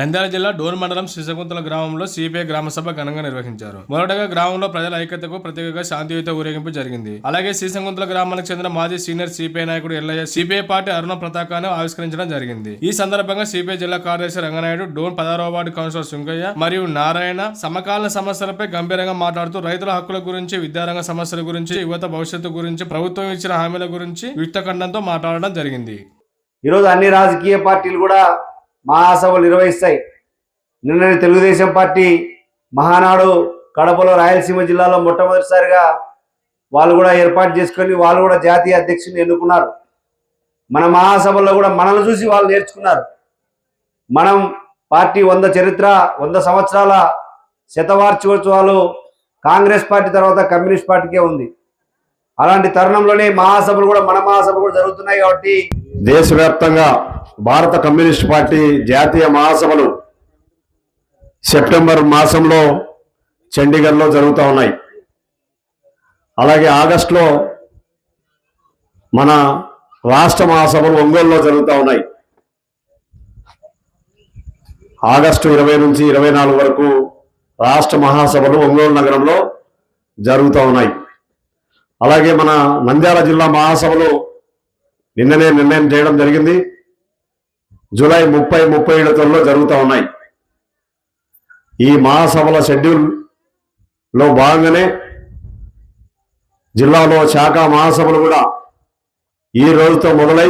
నంద్యాల జిల్లా డోన్ మండలం శ్రీశకుంతల గ్రామంలో సిపిఐ గ్రామ సభ ఘనంగా నిర్వహించారు. మొదటగా గ్రామంలో ప్రజల ఐక్యతకు ప్రత్యేకంగా శాంతియుత ఊరేగింపు జరిగింది. అలాగే శ్రీశకుంతల గ్రామానికి చెందిన మాజీ సీనియర్ సిపిఐ నాయకుడు ఎల్లయ్య సిపిఐ పార్టీ అరుణ ప్రతాకాన్ని ఆవిష్కరించడం జరిగింది. ఈ సందర్భంగా సిపిఐ జిల్లా కార్యదర్శి రంగనాయుడు డోన్ పదహారవ వార్డు కౌన్సిలర్ శృంగయ్య మరియు నారాయణ సమకాలీన సమస్యలపై గంభీరంగా మాట్లాడుతూ రైతుల హక్కుల గురించి విద్యారంగ సమస్యల గురించి యువత భవిష్యత్తు గురించి ప్రభుత్వం ఇచ్చిన హామీల గురించి యుక్తఖండంతో మాట్లాడడం జరిగింది. ఈరోజు అన్ని రాజకీయ పార్టీలు కూడా మహాసభలు నిర్వహిస్తాయి. నిన్న తెలుగుదేశం పార్టీ మహానాడు కడపలో రాయలసీమ జిల్లాలో మొట్టమొదటిసారిగా వాళ్ళు కూడా ఏర్పాటు చేసుకొని వాళ్ళు కూడా జాతీయ అధ్యక్షుని ఎన్నుకున్నారు. మన మహాసభల్లో కూడా మనల్ని చూసి వాళ్ళు నేర్చుకున్నారు. మనం పార్టీ వంద చరిత్ర వంద సంవత్సరాల శతవార్షికోత్సవాలు కాంగ్రెస్ పార్టీ తర్వాత కమ్యూనిస్ట్ పార్టీకే ఉంది. అలాంటి తరుణంలోనే మహాసభలు కూడా మన మహాసభలు కూడా జరుగుతున్నాయి కాబట్టి దేశవ్యాప్తంగా భారత కమ్యూనిస్ట్ పార్టీ జాతీయ మహాసభలు సెప్టెంబర్ మాసంలో చండీగఢ్లో జరుగుతూ ఉన్నాయి. అలాగే ఆగస్టులో మన రాష్ట్ర మహాసభలు ఒంగోలులో జరుగుతూ ఉన్నాయి. ఆగస్టు ఇరవై నుంచి ఇరవై నాలుగు వరకు రాష్ట్ర మహాసభలు ఒంగోలు నగరంలో జరుగుతూ ఉన్నాయి. అలాగే మన నంద్యాల జిల్లా మహాసభలు నిన్ననే నిర్ణయం చేయడం జరిగింది. జూలై ముప్పై ముప్పై ఏడు తొమ్మిదిలో జరుగుతూ ఉన్నాయి. ఈ మహాసభల షెడ్యూల్లో భాగంగానే జిల్లాలో శాఖ మహాసభలు కూడా ఈ రోజుతో మొదలై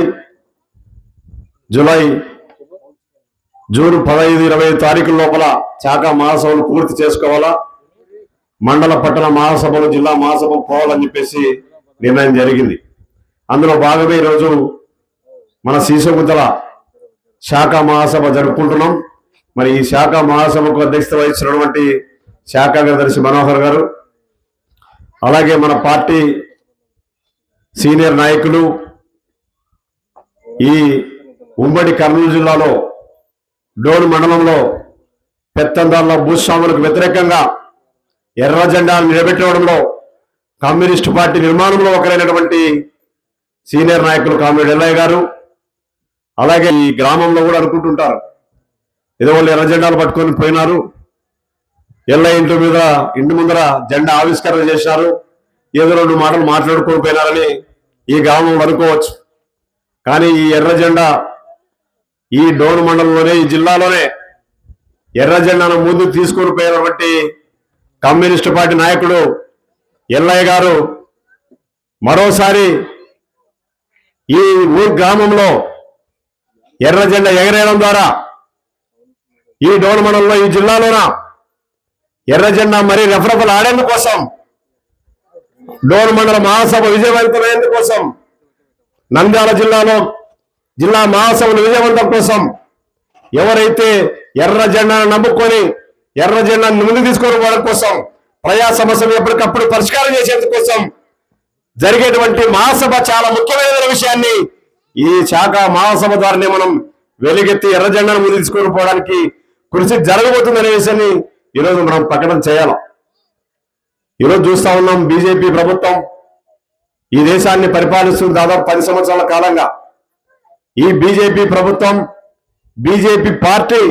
జూలై జూన్ పదహైదు ఇరవై తారీఖుల లోపల శాఖ మహాసభలు పూర్తి చేసుకోవాలా? మండల పట్టణ మహాసభలు జిల్లా మహాసభలు పోవాలని చెప్పేసి నిర్ణయం జరిగింది. అందులో భాగమే ఈరోజు మన శీశగుంతల శాఖ మహాసభ జరుపుకుంటున్నాం. మరి ఈ శాఖ మహాసభకు అధ్యక్షత వహించినటువంటి శాఖ కార్యదర్శి మనోహర్ గారు అలాగే మన పార్టీ సీనియర్ నాయకులు ఈ ఉమ్మడి కర్నూలు జిల్లాలో డోన్ మండలంలో పెత్తందారుల భూస్వాములకు వ్యతిరేకంగా ఎర్ర జెండాను నిలబెట్టడంలో కమ్యూనిస్ట్ పార్టీ నిర్మాణంలో ఒకరైనటువంటి సీనియర్ నాయకులు కామ్రేడ్ ఎల్లయ్య గారు అలాగే ఈ గ్రామంలో కూడా అనుకుంటుంటారు. ఏదో వాళ్ళు ఎర్ర జెండాలు పట్టుకొని పోయినారు. ఎల్లయ్య ఇంటి మీద ఇంటి ముందర జెండా ఆవిష్కరణ చేశారు. ఏదో రెండు మాటలు మాట్లాడుకొని పోయినారని ఈ గ్రామంలో అనుకోవచ్చు. కానీ ఈ ఎర్ర జెండా ఈ డోన్ మండలంలోనే ఈ జిల్లాలోనే ఎర్ర జెండాను ముందు తీసుకొని పోయినటువంటి కమ్యూనిస్ట్ పార్టీ నాయకుడు ఎల్లయ్య గారు మరోసారి ఈ ఊరు గ్రామంలో ఎర్ర జెండా ఎగరేయడం ద్వారా ఈ డోనమండలంలో ఈ జిల్లాలోన ఎర్ర జెండా మరీ రెఫరఫలు ఆడేందుకు కోసం డోన్ మండల మహాసభ విజయవంతమయ్యేందుకు కోసం నంద్యాల జిల్లాలో జిల్లా మహాసభలు విజయవంతం కోసం ఎవరైతే ఎర్ర జెండాను నమ్ముకొని ఎర్ర జెండాను ముందు తీసుకొని పోవడం కోసం ప్రజా సమస్యలు ఎప్పటికప్పుడు పరిష్కారం చేసేందుకోసం జరిగేటువంటి మహాసభ చాలా ముఖ్యమైన విషయాన్ని ఈ శాఖ మహాసభ ద్వారానే మనం వెలుగెత్తి ఎర్ర జెండాను పోవడానికి కృషి జరగబోతుందనే విషయాన్ని ఈరోజు మనం ప్రకటన చేయాలి. ఈరోజు చూస్తా ఉన్నాం బీజేపీ ప్రభుత్వం ఈ దేశాన్ని పరిపాలిస్తున్న దాదాపు పది సంవత్సరాల కాలంగా. ఈ బీజేపీ ప్రభుత్వం బీజేపీ పార్టీ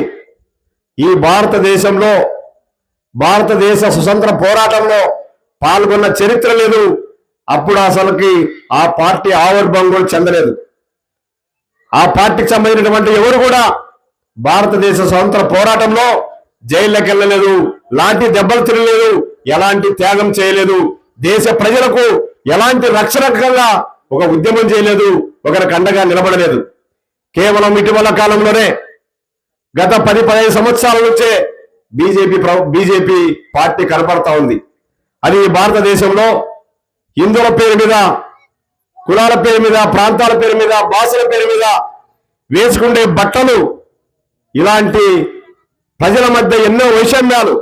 ఈ భారతదేశంలో భారతదేశ స్వతంత్ర పోరాటంలో పాల్గొన్న చరిత్ర లేదు. అప్పుడు అసలుకి ఆ పార్టీ ఆవిర్భావం కూడా చెందలేదు. ఆ పార్టీకి సంబంధించినటువంటి ఎవరు కూడా భారతదేశ స్వతంత్ర పోరాటంలో జైల్లోకి వెళ్ళలేదు లాంటి దెబ్బలు తినలేదు ఎలాంటి త్యాగం చేయలేదు. దేశ ప్రజలకు ఎలాంటి రక్షణకంగా ఒక ఉద్యమం చేయలేదు ఒకరికి అండగా నిలబడలేదు. కేవలం ఇటీవల కాలంలోనే గత పది పదహైదు సంవత్సరాల నుంచే బీజేపీ బీజేపీ పార్టీ కనపడతా ఉంది. అది భారతదేశంలో హిందువుల పేరు మీద కులాల పేరు మీద ప్రాంతాల పేరు మీద భాషల పేరు మీద వేసుకునే బట్టలు ఇలాంటి ప్రజల మధ్య ఎన్నో వైషమ్యాలు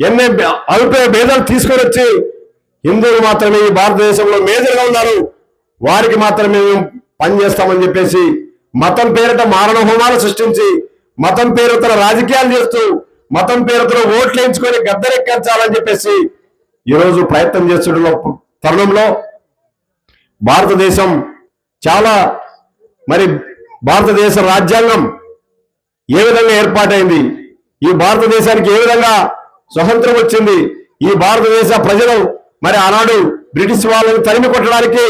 ఎన్నో అభిప్రాయ భేదాలు తీసుకొని వచ్చి హిందువులు మాత్రమే ఈ భారతదేశంలో మేజర్గా ఉన్నారు. వారికి మాత్రమే మేము పనిచేస్తామని చెప్పేసి మతం పేరిట మారణ హోమాలు సృష్టించి మతం పేరుతో రాజకీయాలు చేస్తూ మతం పేరుతో ఓట్లు వేయించుకొని గద్దరెక్కించాలని చెప్పేసి ఈరోజు ప్రయత్నం చేస్తున్న తరుణంలో భారతదేశం చాలా మరి భారతదేశ రాజ్యాంగం ఏ విధంగా ఏర్పాటైంది? ఈ భారతదేశానికి ఏ విధంగా స్వతంత్రం వచ్చింది? ఈ భారతదేశ ప్రజలు మరి ఆనాడు బ్రిటిష్ వాళ్ళని తరిమి కొట్టడానికి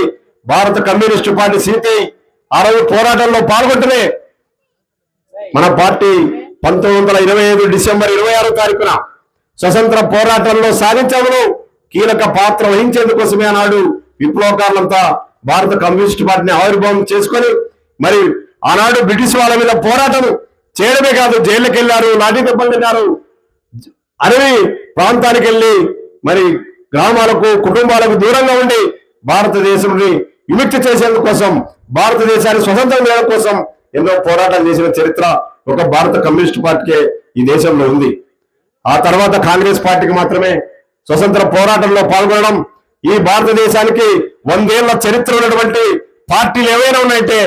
భారత కమ్యూనిస్టు పార్టీ సిపిఐ ఆ రోజు పోరాటంలో పాల్గొంటూనే మన పార్టీ పంతొమ్మిది వందల ఇరవై ఐదు డిసెంబర్ ఇరవై ఆరో తారీఖున స్వతంత్ర పోరాటంలో సాధించడంలో కీలక పాత్ర వహించేందుకోసమే ఆనాడు విప్లవకారులంతా భారత కమ్యూనిస్ట్ పార్టీని ఆవిర్భావం చేసుకొని మరి ఆనాడు బ్రిటిష్ వాళ్ళ మీద పోరాటం చేయడమే కాదు జైళ్ళకి వెళ్ళారు లాఠీ దెబ్బలు తిన్నారు. అడవి ప్రాంతానికి వెళ్ళి మరి గ్రామాలకు కుటుంబాలకు దూరంగా ఉండి భారతదేశంని విముక్తి చేసేందుకు కోసం భారతదేశాన్ని స్వతంత్రం చేయడం కోసం ఎన్నో పోరాటాలు చేసిన చరిత్ర ఒక భారత కమ్యూనిస్ట్ పార్టీకే ఈ దేశంలో ఉంది. ఆ తర్వాత కాంగ్రెస్ పార్టీకి మాత్రమే స్వతంత్ర పోరాటంలో పాల్గొనడం ఈ భారతదేశానికి వందేళ్ళ చరిత్ర ఉన్నటువంటి పార్టీలు ఏవైనా ఉన్నాయంటే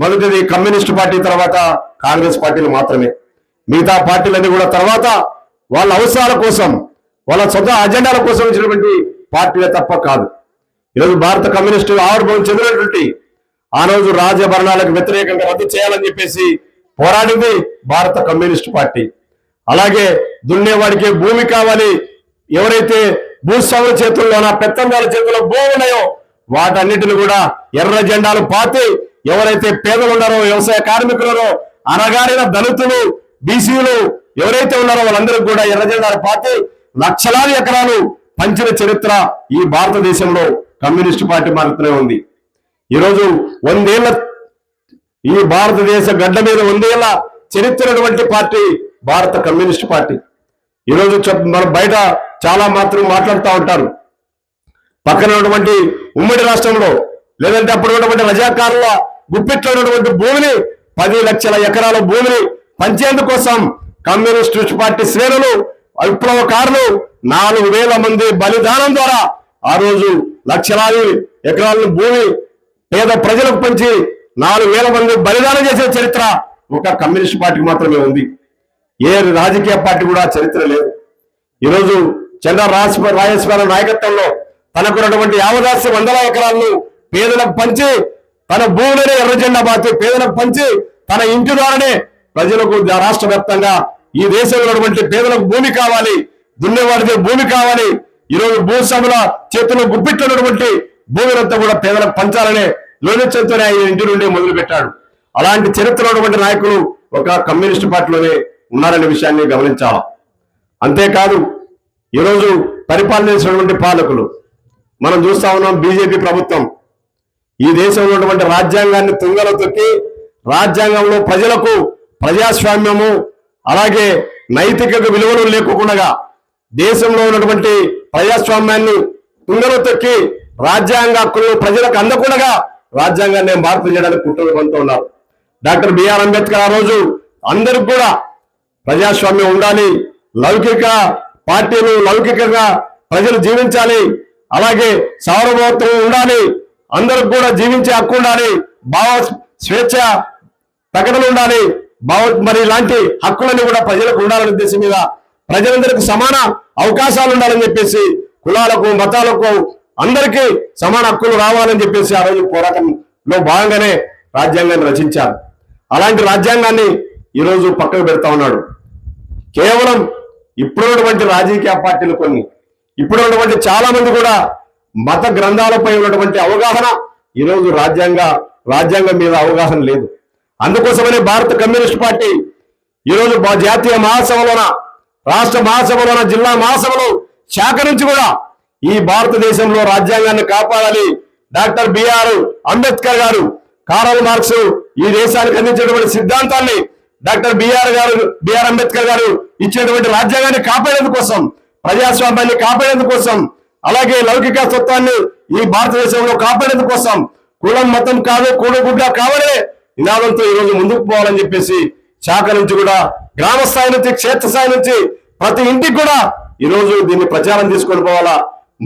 మొదటిది కమ్యూనిస్ట్ పార్టీ తర్వాత కాంగ్రెస్ పార్టీలు మాత్రమే. మిగతా పార్టీలన్నీ కూడా తర్వాత వాళ్ళ అవసరాల కోసం వాళ్ళ సొంత అజెండాల కోసం వచ్చినటువంటి పార్టీలే తప్ప కాదు. ఈరోజు భారత కమ్యూనిస్టు ఆవిర్భావం చెందినటువంటి ఆ రోజు రాజభరణాలకు వ్యతిరేకంగా రద్దు చేయాలని చెప్పేసి పోరాడింది భారత కమ్యూనిస్ట్ పార్టీ. అలాగే దున్నేవాడికి భూమి కావాలి ఎవరైతే భూస్వాముల చేతుల్లో పెత్తందాల చేతుల్లో భూమి ఉన్నాయో వాటన్నిటిని కూడా ఎర్ర జెండాలు పాతి ఎవరైతే పేదలు ఉన్నారో వ్యవసాయ కార్మికులను అనగారిన దళితులు బీసీలు ఎవరైతే ఉన్నారో వాళ్ళందరికీ కూడా ఎర్ర జెండాలు పాతి లక్షలాది ఎకరాలు పంచిన చరిత్ర ఈ భారతదేశంలో కమ్యూనిస్ట్ పార్టీ మాత్రమే ఉంది. ఈరోజు వందేళ్ళ ఈ భారతదేశ గడ్డ మీద వందేళ్ళ చరిత్ర పార్టీ భారత కమ్యూనిస్ట్ పార్టీ. ఈరోజు చెప్ మన బయట చాలా మాత్రం మాట్లాడుతూ ఉంటారు. పక్కన ఉన్నటువంటి ఉమ్మడి రాష్ట్రంలో లేదంటే అప్పుడు ఉన్నటువంటి రజాకారుల గుప్పిట్లో ఉన్నటువంటి భూమిని పది లక్షల ఎకరాల భూమిని పంచేందుకోసం కమ్యూనిస్ట్ పార్టీ శ్రేణులు విప్లవకారులు నాలుగు వేల మంది బలిదానం ద్వారా ఆ రోజు లక్షలాది ఎకరాల భూమి పేద ప్రజలకు పంచి నాలుగు వేల మంది బలిదానం చేసే చరిత్ర ఒక కమ్యూనిస్ట్ పార్టీకి మాత్రమే ఉంది. ఏ రాజకీయ పార్టీ కూడా చరిత్ర లేదు. ఈరోజు చంద్ర రాజ రాజేశ్వర నాయకత్వంలో తనకున్నటువంటి యావదాస్య వందల ఎకరాలను పేదలకు పంచి తన భూములనే ఎర్ర జెండా బాతి పేదలకు పంచి తన ఇంటి ద్వారానే ప్రజలకు రాష్ట్ర వ్యాప్తంగా ఈ దేశంలో ఉన్నటువంటి పేదలకు భూమి కావాలి దున్నేవాడికి భూమి కావాలి. ఈరోజు భూస్వాముల చేతుల్లో గుప్పిట్లున్నటువంటి భూమినంతా కూడా పేదలకు పంచాలనే లోనిచ్చంతోనే ఆయన ఇంటి నుండి మొదలు పెట్టాడు అలాంటి చరిత్ర ఉన్నటువంటి నాయకులు ఒక కమ్యూనిస్ట్ పార్టీలోనే ఉన్నారనే విషయాన్ని గమనించాలి. అంతేకాదు ఈరోజు పరిపాలన చేసినటువంటి పాలకులు మనం చూస్తా ఉన్నాం బీజేపీ ప్రభుత్వం. ఈ దేశంలో ఉన్నటువంటి రాజ్యాంగాన్ని తుంగలో తొక్కి రాజ్యాంగంలో ప్రజలకు ప్రజాస్వామ్యము అలాగే నైతిక విలువలు లేకుండా దేశంలో ఉన్నటువంటి ప్రజాస్వామ్యాన్ని తుంగలో తొక్కి రాజ్యాంగ హక్కులను ప్రజలకు అందకుండా రాజ్యాంగాన్ని మార్పు చేయడానికి కుట్రలు కొంటూ ఉన్నారు. డాక్టర్ బిఆర్ అంబేద్కర్ ఆ రోజు అందరికి కూడా ప్రజాస్వామ్యం ఉండాలి లౌకిక పార్టీలు లౌకికంగా ప్రజలు జీవించాలి. అలాగే సార్వభౌమత్వం ఉండాలి. అందరికి కూడా జీవించే హక్కు ఉండాలి. భావ స్వేచ్ఛ ప్రకటన ఉండాలి. భావ మరి ఇలాంటి హక్కులన్నీ కూడా ప్రజలకు ఉండాలనే ఉద్దేశం మీద ప్రజలందరికీ సమాన అవకాశాలు ఉండాలని చెప్పేసి కులాలకు మతాలకు అందరికీ సమాన హక్కులు రావాలని చెప్పేసి ఆ రోజు పోరాటంలో భాగంగానే రాజ్యాంగాన్ని రచించారు. అలాంటి రాజ్యాంగాన్ని ఈరోజు పక్కకు పెడతా ఉన్నాడు. కేవలం ఇప్పుడున్నటువంటి రాజకీయ పార్టీలు కొన్ని. ఇప్పుడున్నటువంటి చాలా మంది కూడా మత గ్రంథాలపై ఉన్నటువంటి అవగాహన ఈరోజు రాజ్యాంగ రాజ్యాంగం మీద అవగాహన లేదు. అందుకోసమనే భారత కమ్యూనిస్ట్ పార్టీ ఈరోజు జాతీయ మహాసభలోన రాష్ట్ర మహాసభలోన జిల్లా మహాసభలో శాఖ నుంచి కూడా ఈ భారతదేశంలో రాజ్యాంగాన్ని కాపాడాలి. డాక్టర్ బిఆర్ అంబేద్కర్ గారు కారల్ మార్క్స్ ఈ దేశానికి అందించినటువంటి సిద్ధాంతాన్ని డాక్టర్ బిఆర్ గారు బిఆర్ అంబేద్కర్ గారు ఇచ్చేటువంటి రాజ్యాంగాన్ని కాపాడేందు కోసం ప్రజాస్వామ్యాన్ని కాపాడేందు కోసం అలాగే లౌకిక సత్వాన్ని ఈ భారతదేశంలో కాపాడేందు కోసం కులం మతం కాదు కూడగుడ్డ కావాలనే నినాదంతో ఈ రోజు ముందుకు పోవాలని చెప్పేసి శాఖ నుంచి కూడా గ్రామ స్థాయి నుంచి క్షేత్ర స్థాయి నుంచి ప్రతి ఇంటికి కూడా ఈ రోజు దీన్ని ప్రచారం తీసుకొని పోవాలా?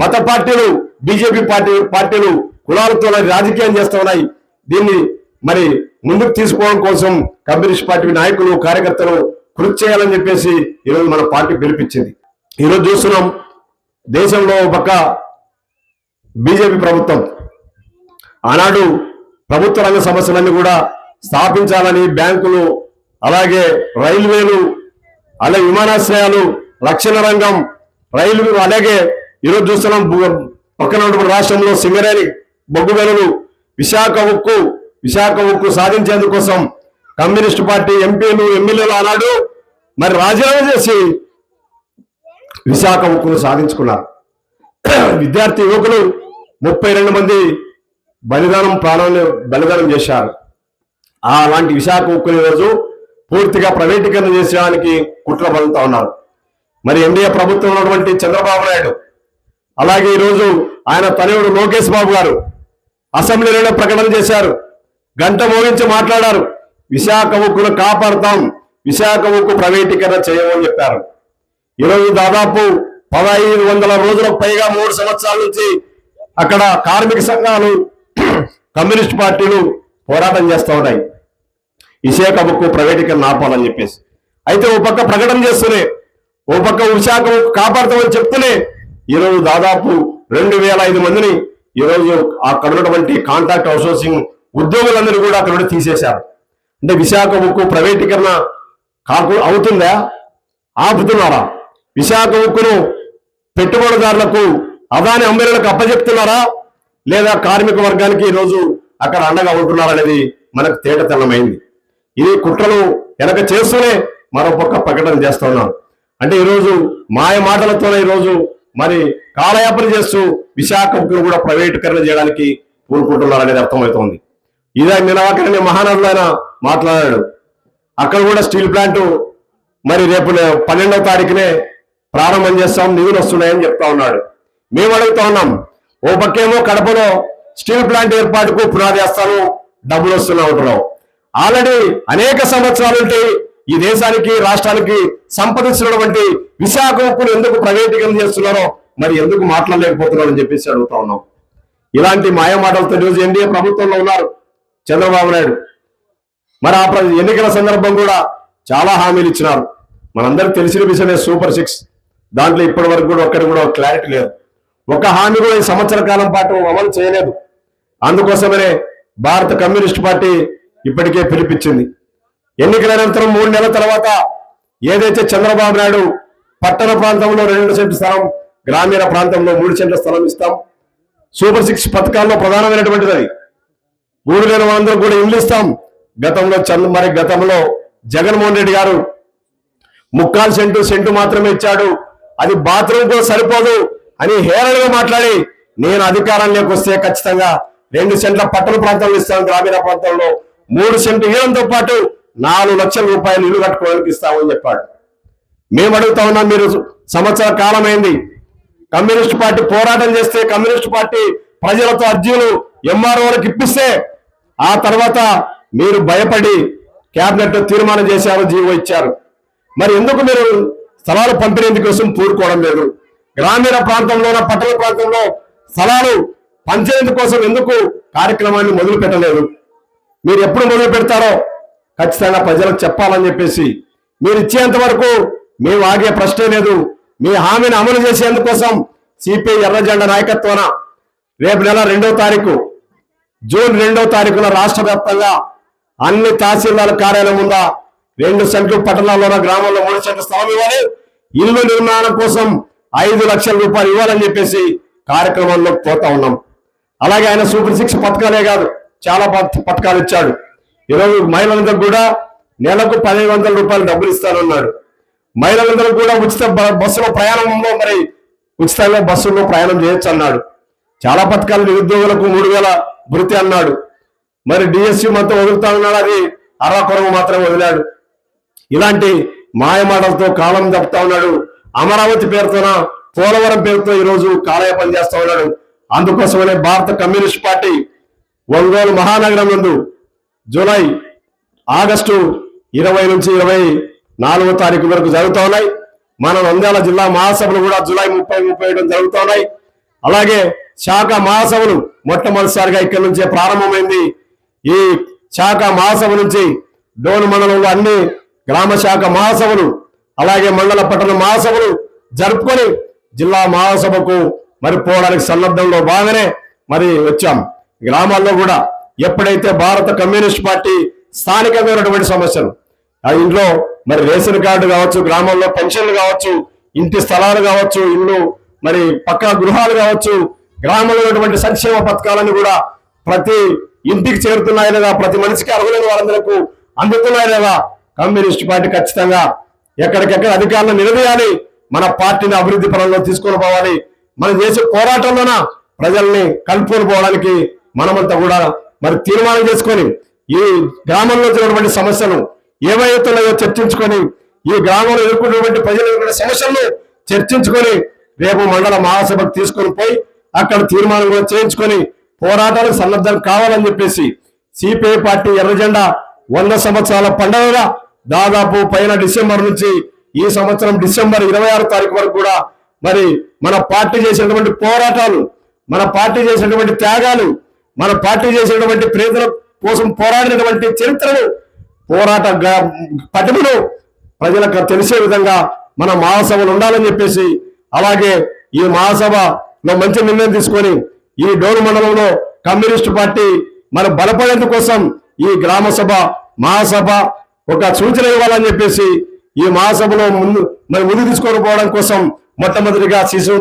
మత పార్టీలు బీజేపీ పార్టీ పార్టీలు కులాలతో రాజకీయం చేస్తూ ఉన్నాయి. దీన్ని మరి ముందుకు తీసుకోవడం కోసం కమ్యూనిస్ట్ పార్టీ నాయకులు కార్యకర్తలు కృషి చేయాలని చెప్పేసి ఈరోజు మన పార్టీ పిలిపించింది. ఈరోజు చూస్తున్నాం దేశంలో ఒక పక్క బీజేపీ ప్రభుత్వం. ఆనాడు ప్రభుత్వ రంగ సమస్యలన్నీ కూడా స్థాపించాలని బ్యాంకులు అలాగే రైల్వేలు అలాగే విమానాశ్రయాలు రక్షణ రంగం రైలు అలాగే ఈరోజు చూస్తున్నాం పక్కన రాష్ట్రంలో సింగరేణి బొగ్గు గనులు విశాఖ ఉక్కు విశాఖ ఉక్కు సాధించేందుకోసం కమ్యూనిస్ట్ పార్టీ ఎంపీలు ఎమ్మెల్యేలు ఆనాడు మరి రాజీనామా చేసి విశాఖ ఉక్కును సాధించుకున్నారు. విద్యార్థి యువకులు ముప్పై రెండు మంది బలిదానం ప్రాణాలు బలిదానం చేశారు. అలాంటి విశాఖ ఉక్కుని రోజు పూర్తిగా ప్రైవేటీకరణ చేసేయడానికి కుట్ర పడుతూ ఉన్నారు. మరి ఎన్డీఏ ప్రభుత్వం ఉన్నటువంటి చంద్రబాబు నాయుడు అలాగే ఈరోజు ఆయన తనయుడు లోకేష్ బాబు గారు అసెంబ్లీలోనే ప్రకటన చేశారు. గంట మోగించి మాట్లాడారు. విశాఖ ఉక్కును కాపాడతాం విశాఖ ఉక్కు ప్రైవేటీకరణ చేయమని చెప్పారు. ఈరోజు దాదాపు పదహైదు వందల రోజులకు పైగా మూడు సంవత్సరాల నుంచి అక్కడ కార్మిక సంఘాలు కమ్యూనిస్ట్ పార్టీలు పోరాటం చేస్తూ ఉన్నాయి. విశాఖ ఉక్కు ప్రైవేటీకరణ ఆపాలని చెప్పేసి. అయితే ఓ పక్క ప్రకటన చేస్తూనే ఓ పక్క విశాఖ ఉక్కు కాపాడతామని చెప్తూనే ఈరోజు దాదాపు రెండు వేల ఐదు మందిని ఈరోజు అక్కడ ఉన్నటువంటి కాంట్రాక్ట్ అవుట్సోర్సింగ్ ఉద్యోగులందరూ కూడా అక్కడ తీసేశారు. అంటే విశాఖ ఉక్కు ప్రైవేటీకరణ కాకు అవుతుందా? ఆపుతున్నారా? విశాఖ ఉక్కును పెట్టుబడిదారులకు అదాని అంబేలకు అప్పచెప్తున్నారా లేదా కార్మిక వర్గానికి ఈరోజు అక్కడ అండగా ఉంటున్నారనేది అనేది మనకు తేటతెల్లమైంది ఇది కుట్రలు వెనక చేస్తూనే మరొక ప్రకటన చేస్తూ ఉన్నారు అంటే ఈరోజు మాయ మాటలతోనే ఈరోజు మరి కాలయాపన చేస్తూ విశాఖ ఉక్కును కూడా ప్రైవేటీకరణ చేయడానికి పూనుకుంటున్నారు అనేది ఇదా ఇదే అనే మహానదులు ఆయన మాట్లాడాడు. అక్కడ కూడా స్టీల్ ప్లాంట్ మరి రేపు పన్నెండవ తారీఖునే ప్రారంభం చేస్తాం నిధులు వస్తున్నాయని చెప్తా ఉన్నాడు. మేము అడుగుతా ఉన్నాం ఓ పక్కేమో కడపలో స్టీల్ ప్లాంట్ ఏర్పాటుకు పునాది వేస్తాను డబ్బులు వస్తున్నా ఉంటున్నాం ఆల్రెడీ అనేక సంవత్సరాలు నుండి ఈ దేశానికి రాష్ట్రానికి సంపదించినటువంటి విశాఖ ఎందుకు ప్రైవేటీకరణ చేస్తున్నారో మరి ఎందుకు మాట్లాడలేకపోతున్నారని చెప్పేసి అడుగుతా ఉన్నాం. ఇలాంటి మాయ మాటలతో ఈరోజు ఎన్డీఏ ప్రభుత్వంలో ఉన్నారు. చంద్రబాబు నాయుడు. మరి ఆ ప్ర- ఎన్నికల సందర్భం కూడా చాలా హామీలు ఇచ్చినారు. మనందరికి తెలిసిన విషయమే సూపర్ సిక్స్. దాంట్లో ఇప్పటి వరకు కూడా ఒక్కటి కూడా క్లారిటీ లేదు. ఒక హామీ కూడా ఈ సంవత్సర కాలం పాటు అమలు చేయలేదు. అందుకోసమనే భారత కమ్యూనిస్ట్ పార్టీ ఇప్పటికే పిలిపించింది. ఎన్నికల అనంతరం మూడు నెలల తర్వాత ఏదైతే చంద్రబాబు నాయుడు పట్టణ ప్రాంతంలో రెండు సెంట్ల స్థలం గ్రామీణ ప్రాంతంలో మూడు సెంట్ల స్థలం ఇస్తాం. సూపర్ సిక్స్ పథకాల్లో ప్రధానమైనటువంటిది మూడు వేల వందలు కూడా ఇల్లు ఇస్తాం. గతంలో చంద్ర మరి గతంలో జగన్మోహన్ రెడ్డి గారు ముక్కాలు సెంటు సెంటు మాత్రమే ఇచ్చాడు. అది బాత్రూమ్ కూడా సరిపోదు అని హేళనగా మాట్లాడి నేను అధికారంలోకి వస్తే ఖచ్చితంగా రెండు సెంట్ల పట్టణ ప్రాంతంలో ఇస్తాను గ్రామీణ ప్రాంతంలో. మూడు సెంటు ఇవ్వడంతో పాటు నాలుగు లక్షల రూపాయలు ఇల్లు కట్టుకోవడానికి ఇస్తామని చెప్పాడు. మేము అడుగుతా ఉన్నాం మీరు సంవత్సర కాలమైంది కమ్యూనిస్ట్ పార్టీ పోరాటం చేస్తే కమ్యూనిస్ట్ పార్టీ ప్రజలతో అర్జీలు ఎంఆర్ఓలకు ఇప్పిస్తే ఆ తర్వాత మీరు భయపడి కేబినెట్ తీర్మానం చేశారు జీవో ఇచ్చారు. మరి ఎందుకు మీరు స్థలాలు పంపిణీ కోసం పూరుకోవడం లేదు? గ్రామీణ ప్రాంతంలో పట్టణ ప్రాంతంలో స్థలాలు పంచేందు కోసం ఎందుకు కార్యక్రమాన్ని మొదలు పెట్టలేదు? మీరు ఎప్పుడు మొదలు పెడతారో ఖచ్చితంగా ప్రజలకు చెప్పాలని చెప్పేసి మీరు ఇచ్చేంత వరకు మేము ఆగే ప్రశ్నే లేదు. మీ హామీని అమలు చేసేందుకోసం సిపిఐ ఎర్రజెండా నాయకత్వాన రేపు నెల రెండో తారీఖు జూన్ రెండో తారీఖున రాష్ట్ర వ్యాప్తంగా అన్ని తహసీల్దార్ కార్యాలయం ఉందా రెండు సెంట్లు పట్టణాల్లోన గ్రామంలో మూడు సెంట్లు స్థలం ఇవ్వాలి. ఇల్లు నిర్మాణం కోసం ఐదు లక్షల రూపాయలు ఇవ్వాలని చెప్పేసి కార్యక్రమంలో పోతా ఉన్నాం. అలాగే ఆయన సూపర్ సిక్స్ పథకాలే కాదు చాలా పథకాలు ఇచ్చాడు. ఈరోజు మహిళలందరూ కూడా నెలకు పదిహేను వందల రూపాయలు డబ్బులు ఇస్తానన్నాడు. మహిళలందరూ కూడా ఉచిత బస్సులో ప్రయాణంలో మరి ఉచితంగా బస్సులో ప్రయాణం చేయొచ్చు అన్నాడు చాలా పథకాలు నిరుద్యోగులకు మూడు వేల భృతి అన్నాడు. మరి డిఎస్సి మొత్తం వదులుతా ఉన్నాడు అది? అర్ర మాత్రం మాత్రమే వదిలాడు. ఇలాంటి మాయమాటలతో కాలం తప్పుతా ఉన్నాడు. అమరావతి పేరుతోన పోలవరం పేరుతో ఈరోజు కాలయాపన చేస్తా ఉన్నాడు. అందుకోసమనే భారత కమ్యూనిస్ట్ పార్టీ ఒంగోలు మహానగరం నందు జూలై ఆగస్టు ఇరవై నుంచి ఇరవై నాలుగో తారీఖు వరకు జరుగుతూ ఉన్నాయి. మన నంద్యాల జిల్లా మహాసభలు కూడా జూలై ముప్పై ముప్పై ఏడు జరుగుతూ ఉన్నాయి. అలాగే శాఖ మహాసభలు మొట్టమొదటిసారిగా ఇక్కడి నుంచే ప్రారంభమైంది. ఈ శాఖ మహాసభ నుంచి డోన్ మండలంలో అన్ని గ్రామ శాఖ మహాసభలు అలాగే మండల పట్టణ మహాసభలు జరుపుకొని జిల్లా మహాసభకు మరి పోవడానికి సన్నద్ధంలో బాగానే మరి వచ్చాం. గ్రామాల్లో కూడా ఎప్పుడైతే భారత కమ్యూనిస్ట్ పార్టీ స్థానికమైనటువంటి సమస్యలు ఆ ఇంట్లో మరి రేషన్ కార్డు కావచ్చు గ్రామంలో పెన్షన్లు కావచ్చు ఇంటి స్థలాలు కావచ్చు ఇల్లు మరి పక్కా గృహాలు కావచ్చు గ్రామంలో ఉన్నటువంటి సంక్షేమ పథకాలను కూడా ప్రతి ఇంటికి చేరుతున్నాయి లేదా ప్రతి మనిషికి అర్హులైన వాళ్ళందరకు అందుతున్నాయి లేదా కమ్యూనిస్ట్ పార్టీ ఖచ్చితంగా ఎక్కడికెక్కడ అధికారులను నిలదీయాలి. మన పార్టీని అభివృద్ధి పరంలో తీసుకొని పోవాలి. మనం చేసే పోరాటంలోన ప్రజల్ని కలుపుకొని పోవడానికి మనమంతా కూడా మరి తీర్మానం చేసుకొని ఈ గ్రామంలో ఉన్నటువంటి సమస్యలు ఏవైతున్నాయో చర్చించుకొని ఈ గ్రామంలో ఎదుర్కొన్నటువంటి ప్రజలు సమస్యలను చర్చించుకొని రేపు మండల మహాసభకు తీసుకొని పోయి అక్కడ తీర్మానం కూడా చేయించుకొని పోరాటాలకు సన్నద్ధం కావాలని చెప్పేసి సిపిఐ పార్టీ ఎర్రజెండా వంద సంవత్సరాల పండుగగా దాదాపు పైన డిసెంబర్ నుంచి ఈ సంవత్సరం డిసెంబర్ ఇరవై ఆరు తారీఖు వరకు కూడా మరి మన పార్టీ చేసినటువంటి పోరాటాలు మన పార్టీ చేసినటువంటి త్యాగాలు మన పార్టీ చేసినటువంటి ప్రేతల కోసం పోరాడినటువంటి చరిత్రను పోరాట గ- పటిమను ప్రజలకు తెలిసే విధంగా మన మహాసభలు ఉండాలని చెప్పేసి అలాగే ఈ మహాసభ నువ్వు మంచి నిర్ణయం తీసుకొని ఈ డోరు మండలంలో కమ్యూనిస్ట్ పార్టీ మన బలపడేందు కోసం ఈ గ్రామ సభ మహాసభ ఒక సూచన ఇవ్వాలని చెప్పేసి ఈ మహాసభలో ముందు మరి ముందు తీసుకొని పోవడం కోసం మొట్టమొదటిగా శిశువు